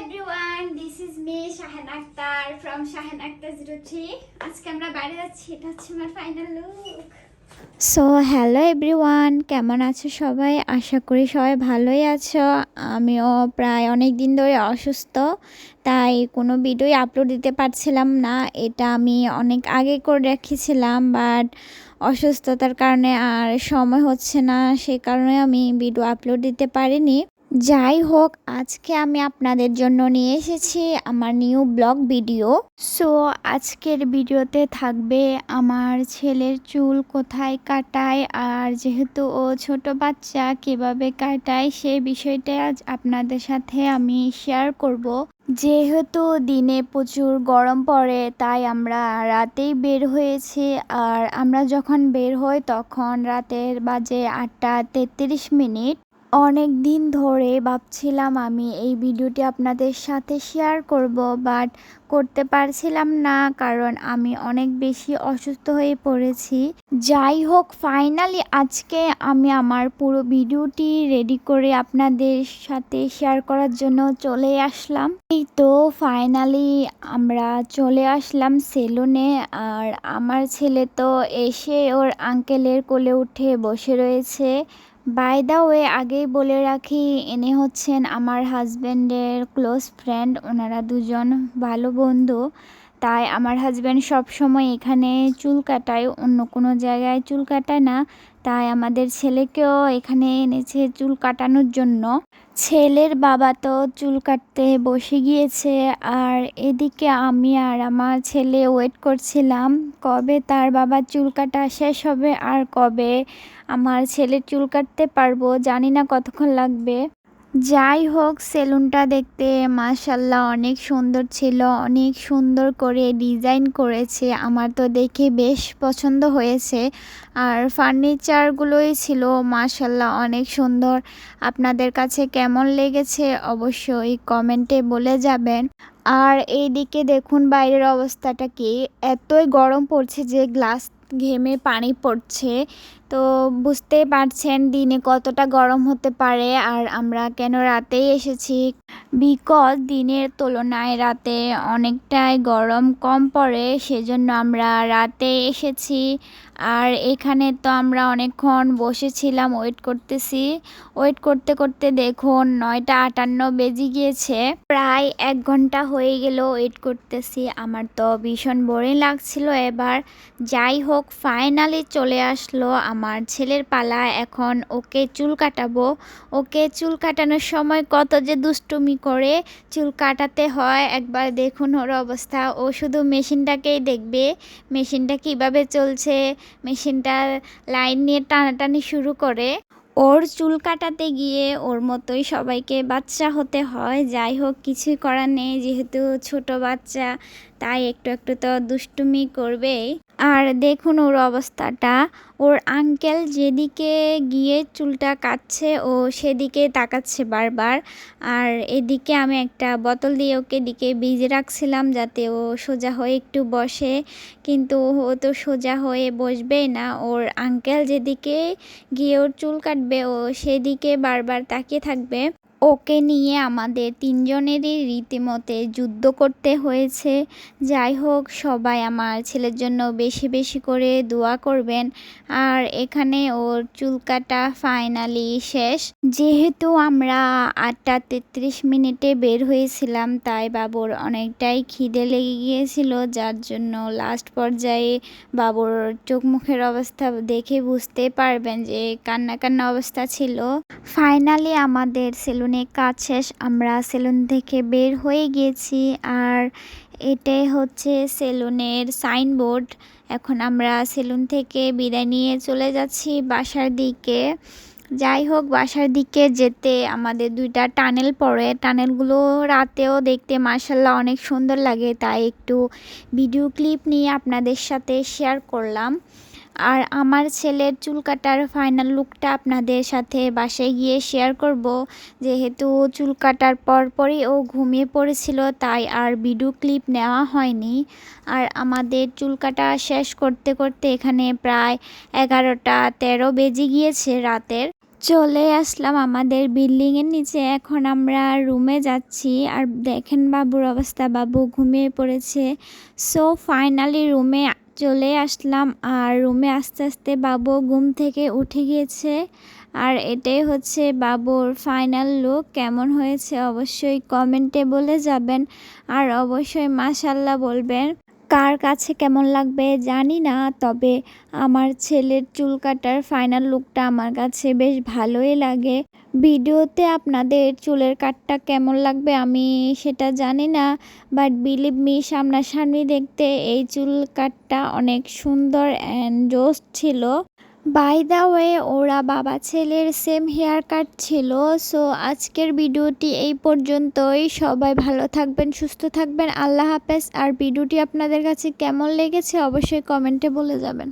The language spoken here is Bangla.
Everyone this is me Shahen Akhtar from Shahen Akhtar zero three আজকে আমরা বাইরে যাচ্ছি, এটা হচ্ছে আমার সো হ্যালো এভরিওয়ান কেমন আছো সবাই? আশা করি সবাই ভালোই আছো। আমিও প্রায় অনেক দিন ধরে অসুস্থ, তাই কোনো ভিডিওই আপলোড দিতে পারছিলাম না। এটা আমি অনেক আগে করে রেখেছিলাম বাট অসুস্থতার কারণে আর সময় হচ্ছে না, সে কারণে আমি ভিডিও আপলোড দিতে পারিনি। যাই হোক, আজকে আমি আপনাদের জন্য নিয়ে এসেছি আমার নিউ ব্লগ ভিডিও। সো, আজকের ভিডিওতে থাকবে আমার ছেলের চুল কোথায় কাটায়, আর যেহেতু ও ছোট বাচ্চা, কীভাবে কাটায় সেই বিষয়টা আজ আপনাদের সাথে আমি শেয়ার করব। যেহেতু দিনে প্রচুর গরম পড়ে, তাই আমরা রাতেই বের হয়েছি, আর আমরা যখন বের হই তখন রাতের বাজে আটটা তেত্রিশ মিনিট। অনেক দিন ধরে ভাবছিলাম আমি এই ভিডিওটি আপনাদের সাথে শেয়ার করব বাট করতে পারছিলাম না কারণ আমি অনেক বেশি অসুস্থ হয়ে পড়েছি। যাই হোক ফাইনালি আজকে আমি আমার পুরো ভিডিওটি রেডি করে আপনাদের সাথে শেয়ার করার জন্য চলে আসলাম। এই তো ফাইনালি আমরা চলে আসলাম সেলুনে আর আমার ছেলে তো এসে ওর আঙ্কেলের কোলে উঠে বসে রয়েছে। বাই দা ওয়ে আগেই বলে রাখি এনে হচ্ছেন আমার হাজব্যান্ডের ক্লোজ ফ্রেন্ড ওনারা দুজন ভালো বন্ধু। তাই আমার হাজব্যান্ড সবসময় এখানে চুল কাটায়, অন্য কোনো জায়গায় চুল কাটায় না। তাই আমাদের ছেলেকেও এখানে এনেছে চুল কাটানোর জন্য। ছেলের বাবা তো চুল কাটতে বসে গিয়েছে, আর এদিকে আমি আর আমার ছেলে ওয়েট করছিলাম, কবে তার বাবার চুল কাটা শেষ হবে আর কবে আমার ছেলের চুল কাটতে পারব জানি না কতক্ষণ লাগবে। যাই হোক, সেলুনটা দেখতে মাশাল্লাহ অনেক সুন্দর ছিল, অনেক সুন্দর করে ডিজাইন করেছে। আমার তো দেখে বেশ পছন্দ হয়েছে। আর ফার্নিচারগুলোই ছিল মাশাল্লাহ অনেক সুন্দর। আপনাদের কাছে কেমন লেগেছে অবশ্যই কমেন্টে বলে যাবেন। আর এইদিকে দেখুন বাইরের অবস্থাটা কি, এতই গরম পড়ছে যে গ্লাস ঘেমে পানি পড়ছে। তো বুঝতেই পারছেন দিনে কতটা গরম হতে পারে আর আমরা কেন রাতেই এসেছি? বিকজ দিনের তুলনায় রাতে অনেকটাই গরম কম পড়ে, সেজন্য আমরা রাতে এসেছি। আর এখানে তো আমরা অনেকক্ষণ বসেছিলাম ওয়েট করতেছি। ওয়েট করতে করতে দেখুন নয়টা আটান্ন বেজে গিয়েছে। প্রায় এক ঘণ্টা হয়ে গেল ওয়েট করতেছি। আমার তো ভীষণ বোরিং লাগছিল এবার। যাই হোক ফাইনালি চলে আসলো ছেলের পালা, এখন ওকে চুল কাটাবো। ওকে চুল কাটানোর সময় কত যে দুষ্টুমি করে চুল কাটাতে হয়। একবার দেখুন ওর অবস্থা। ও শুধু মেশিনটাকেই দেখবে। মেশিনটা কীভাবে চলছে? মেশিনটা লাইন নিয়ে টানাটানি শুরু করে। ওর চুল কাটাতে গিয়ে ওর মতোই সবাইকে বাচ্চা হতে হয়। যাই হোক, কিছুই করার নেই। যেহেতু ছোট বাচ্চা, তাই একটু একটু তো দুষ্টুমি করবেই। আর দেখুন ওর অবস্থাটা। ওর আঙ্কেল যেদিকে গিয়ে চুলটা কাটছে, ও সেদিকে তাকাচ্ছে বারবার। আর এদিকে আমি একটা বোতল দিয়ে ওকে দিকে ভিজে রাখছিলাম যাতে ও সোজা হয়ে একটু বসে। কিন্তু ও তো সোজা হয়ে বসবেই না। ওর আঙ্কেল যেদিকে গিয়ে ওর চুল কাটবে, ও সেদিকে বারবার তাকিয়ে থাকবে। ওকে নিয়ে আমাদের তিনজনেরই রীতিমতে যুদ্ধ করতে হয়েছে। যাই হোক, সবাই আমার ছেলের জন্য বেশি বেশি করে দোয়া করবেন। আর এখানে ওর চুল কাটা ফাইনালি শেষ। যেহেতু আমরা আটটা তেত্রিশ মিনিটে বের হয়েছিলাম, তাই বাবুর অনেকটাই খিদে লেগে গিয়েছিল। যার জন্য লাস্ট পর্যায়ে বাবুর চোখ মুখের অবস্থা দেখে বুঝতে পারবেন যে কান্না কান্না অবস্থা ছিল। ফাইনালি আমাদের সেলুনে কাজ শেষ, আমরা সেলুন থেকে বের হয়ে গিয়েছি। আর এটাই হচ্ছে সেলুনের সাইনবোর্ড। এখন আমরা সেলুন থেকে বিদায় নিয়ে চলে যাচ্ছি বাসার দিকে। যাই হোক, বাসার দিকে যেতে আমাদের দুইটা টানেল পড়ে। টানেলগুলো রাতেও দেখতে মার্শাল্লাহ অনেক সুন্দর লাগে, তাই একটু ভিডিও ক্লিপ নিয়ে আপনাদের সাথে শেয়ার করলাম। আর আমার ছেলের চুল কাটার ফাইনাল লুকটা আপনাদের সাথে বাসায় গিয়ে শেয়ার করব। যেহেতু চুল কাটার পরপরই ও ঘুমিয়ে পড়েছিল, তাই আর ভিডিও ক্লিপ নেওয়া হয়নি। আর আমাদের চুল কাটা শেষ করতে করতে এখানে প্রায় এগারোটা তেরো বেজে গিয়েছে রাতের। চলে আসলাম আমাদের বিল্ডিংয়ের নিচে। এখন আমরা রুমে যাচ্ছি। আর দেখেন বাবুর অবস্থা। বাবু ঘুমিয়ে পড়েছে। সো ফাইনালি রুমে চলে আসলাম আর রুমে আস্তে আস্তে বাবু ঘুম থেকে উঠে গিয়েছে। আর এটাই হচ্ছে বাবুর ফাইনাল লুক কেমন হয়েছে অবশ্যই কমেন্টে বলে যাবেন। আর অবশ্যই মাশাল্লাহ বলবেন, কার কাছে কেমন লাগবে জানি না, তবে আমার ছেলের চুল কাটার ফাইনাল লুকটা আমার কাছে বেশ ভালোই লাগে। ভিডিওতে আপনাদের চুলের কাটটা কেমন লাগবে আমি সেটা জানি না বাট বিলিভ মি সামনাসামনি দেখতে এই চুল কাটটা অনেক সুন্দর অ্যান্ড জোস ছিল। বাই দ্য ওয়ে ওরা বাবা ছেলের সেম হেয়ার কাট ছিল সো আজকের ভিডিওটি এই পর্যন্তই। সবাই ভালো থাকবেন, সুস্থ থাকবেন, আল্লাহ হাফেজ। আর ভিডিওটি আপনাদের কাছে কেমন লেগেছে অবশ্যই কমেন্টে বলে যাবেন।